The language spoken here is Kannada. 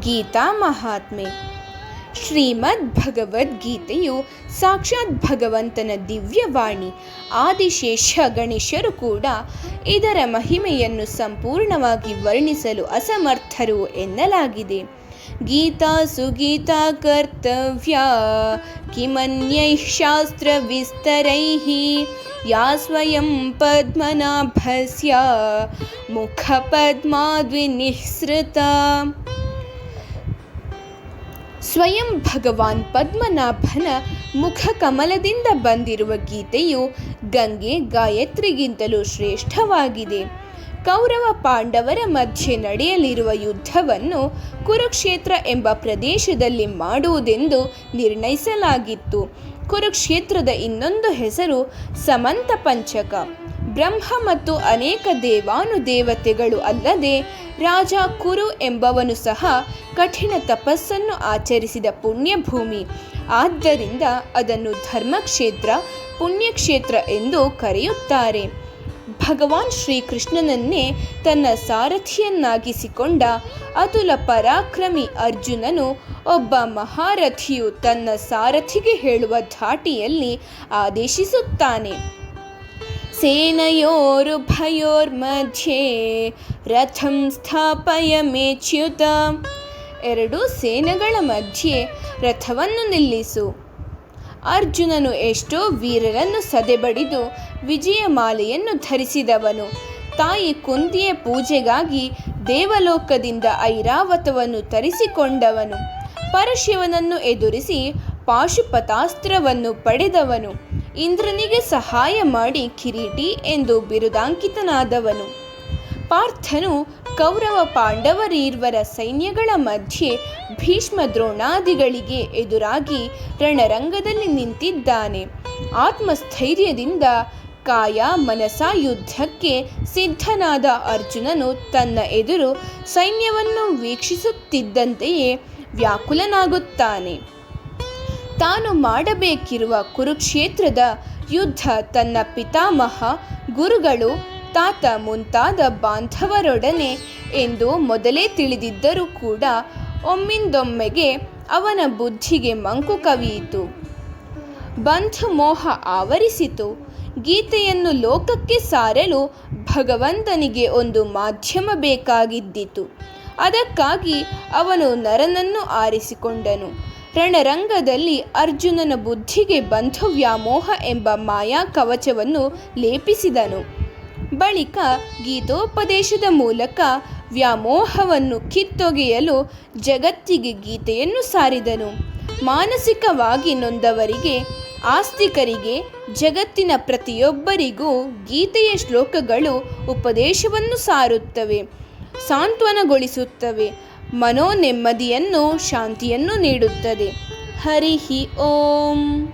ಗೀತಾ ಮಹಾತ್ಮೆ. ಶ್ರೀಮದ್ ಭಗವದ್ಗೀತೆಯು ಸಾಕ್ಷಾತ್ ಭಗವಂತನ ದಿವ್ಯವಾಣಿ, ಆದಿಶೇಷ ಗಣೇಶರು ಕೂಡ ಇದರ ಮಹಿಮೆಯನ್ನು ಸಂಪೂರ್ಣವಾಗಿ ವರ್ಣಿಸಲು ಅಸಮರ್ಥರು ಎನ್ನಲಾಗಿದೆ. ಗೀತಾ ಸುಗೀತಾ ಕರ್ತವ್ಯ, ಕಿಮನ್ಯೈ ಶಾಸ್ತ್ರ ಶಾಸ್ತ್ರವಿಸ್ತರೈಃ ಯಾ ಸ್ವಯಂ ಪದ್ಮನಾಭಸ್ಯ ಮುಖಪದ್ಮಾದ್ವಿನಿಃಸೃತ ಸ್ವಯಂ ಭಗವಾನ್ ಪದ್ಮನಾಭನ ಮುಖ ಕಮಲದಿಂದ ಬಂದಿರುವ ಗೀತೆಯು ಗಂಗೆ ಗಾಯತ್ರಿಗಿಂತಲೂ ಶ್ರೇಷ್ಠವಾಗಿದೆ. ಕೌರವ ಪಾಂಡವರ ಮಧ್ಯೆ ನಡೆಯಲಿರುವ ಯುದ್ಧವನ್ನು ಕುರುಕ್ಷೇತ್ರ ಎಂಬ ಪ್ರದೇಶದಲ್ಲಿ ಮಾಡುವುದೆಂದು ನಿರ್ಣಯಿಸಲಾಗಿತ್ತು. ಕುರುಕ್ಷೇತ್ರದ ಇನ್ನೊಂದು ಹೆಸರು ಸಮಂತ ಪಂಚಕ. ಬ್ರಹ್ಮ ಮತ್ತು ಅನೇಕ ದೇವಾನುದೇವತೆಗಳು ಅಲ್ಲದೆ ರಾಜ ಕುರು ಎಂಬವನು ಸಹ ಕಠಿಣ ತಪಸ್ಸನ್ನು ಆಚರಿಸಿದ ಪುಣ್ಯಭೂಮಿ. ಆದ್ದರಿಂದ ಅದನ್ನು ಧರ್ಮಕ್ಷೇತ್ರ, ಪುಣ್ಯಕ್ಷೇತ್ರ ಎಂದು ಕರೆಯುತ್ತಾರೆ. ಭಗವಾನ್ ಶ್ರೀಕೃಷ್ಣನನ್ನೇ ತನ್ನ ಸಾರಥಿಯನ್ನಾಗಿಸಿಕೊಂಡ ಅತುಲ ಪರಾಕ್ರಮಿ ಅರ್ಜುನನು ಒಬ್ಬ ಮಹಾರಥಿಯು ತನ್ನ ಸಾರಥಿಗೆ ಹೇಳುವ ಧಾಟಿಯಲ್ಲಿ ಆದೇಶಿಸುತ್ತಾನೆ. ಸೇನಯೋರುಭಯೋರ್ಮಧ್ಯೆ ರಥಂ ಸ್ಥಾಪಯ ಮೇಚ್ಯುತ. ಎರಡು ಸೇನೆಗಳ ಮಧ್ಯೆ ರಥವನ್ನು ನಿಲ್ಲಿಸು. ಅರ್ಜುನನು ಎಷ್ಟೋ ವೀರರನ್ನು ಸದೆಬಡಿದು ವಿಜಯಮಾಲೆಯನ್ನು ಧರಿಸಿದವನು. ತಾಯಿ ಕುಂತಿಯ ಪೂಜೆಗಾಗಿ ದೇವಲೋಕದಿಂದ ಐರಾವತವನ್ನು ತರಿಸಿಕೊಂಡವನು. ಪರಶಿವನನ್ನು ಎದುರಿಸಿ ಪಾಶುಪತಾಸ್ತ್ರವನ್ನು ಪಡೆದವನು. ಇಂದ್ರನಿಗೆ ಸಹಾಯ ಮಾಡಿ ಕಿರೀಟಿ ಎಂದು ಬಿರುದಾಂಕಿತನಾದವನು. ಪಾರ್ಥನು ಕೌರವ ಪಾಂಡವರೀರ್ವರ ಸೈನ್ಯಗಳ ಮಧ್ಯೆ ಭೀಷ್ಮ ದ್ರೋಣಾದಿಗಳಿಗೆ ಎದುರಾಗಿ ರಣರಂಗದಲ್ಲಿ ನಿಂತಿದ್ದಾನೆ. ಆತ್ಮಸ್ಥೈರ್ಯದಿಂದ ಕಾಯ ಮನಸ ಯುದ್ಧಕ್ಕೆ ಸಿದ್ಧನಾದ ಅರ್ಜುನನು ತನ್ನ ಎದುರು ಸೈನ್ಯವನ್ನು ವೀಕ್ಷಿಸುತ್ತಿದ್ದಂತೆಯೇ ವ್ಯಾಕುಲನಾಗುತ್ತಾನೆ. ತಾನು ಮಾಡಬೇಕಿರುವ ಕುರುಕ್ಷೇತ್ರದ ಯುದ್ಧ ತನ್ನ ಪಿತಾಮಹ, ಗುರುಗಳು ತಾತ ಮುಂತಾದ ಬಾಂಧವರೊಡನೆ ಎಂದು ಮೊದಲೇ ತಿಳಿದಿದ್ದರೂ ಕೂಡ ಒಮ್ಮಿಂದೊಮ್ಮೆಗೆ ಅವನ ಬುದ್ಧಿಗೆ ಮಂಕು ಕವಿಯಿತು. ಬಂಧು ಮೋಹ ಆವರಿಸಿತು. ಗೀತೆಯನ್ನು ಲೋಕಕ್ಕೆ ಸಾರಲು ಭಗವಂತನಿಗೆ ಒಂದು ಮಾಧ್ಯಮ ಬೇಕಾಗಿದ್ದಿತು. ಅದಕ್ಕಾಗಿ ಅವನು ನರನನ್ನು ಆರಿಸಿಕೊಂಡನು. ರಣರಂಗದಲ್ಲಿ ಅರ್ಜುನನ ಬುದ್ಧಿಗೆ ಬಂಧು ವ್ಯಾಮೋಹ ಎಂಬ ಮಾಯಾ ಕವಚವನ್ನು ಲೇಪಿಸಿದನು. ಬಳಿಕ ಗೀತೋಪದೇಶದ ಮೂಲಕ ವ್ಯಾಮೋಹವನ್ನು ಕಿತ್ತೊಗೆಯಲು ಜಗತ್ತಿಗೆ ಗೀತೆಯನ್ನು ಸಾರಿದನು. ಮಾನಸಿಕವಾಗಿ ನೊಂದವರಿಗೆ, ಆಸ್ತಿಕರಿಗೆ, ಜಗತ್ತಿನ ಪ್ರತಿಯೊಬ್ಬರಿಗೂ ಗೀತೆಯ ಶ್ಲೋಕಗಳು ಉಪದೇಶವನ್ನು ಸಾರುತ್ತವೆ, ಸಾಂತ್ವನಗೊಳಿಸುತ್ತವೆ ಮನೋ ನೆಮ್ಮದಿಯನ್ನು ಶಾಂತಿಯನ್ನು ನೀಡುತ್ತದೆ. ಹರಿಹಿ ಓಂ.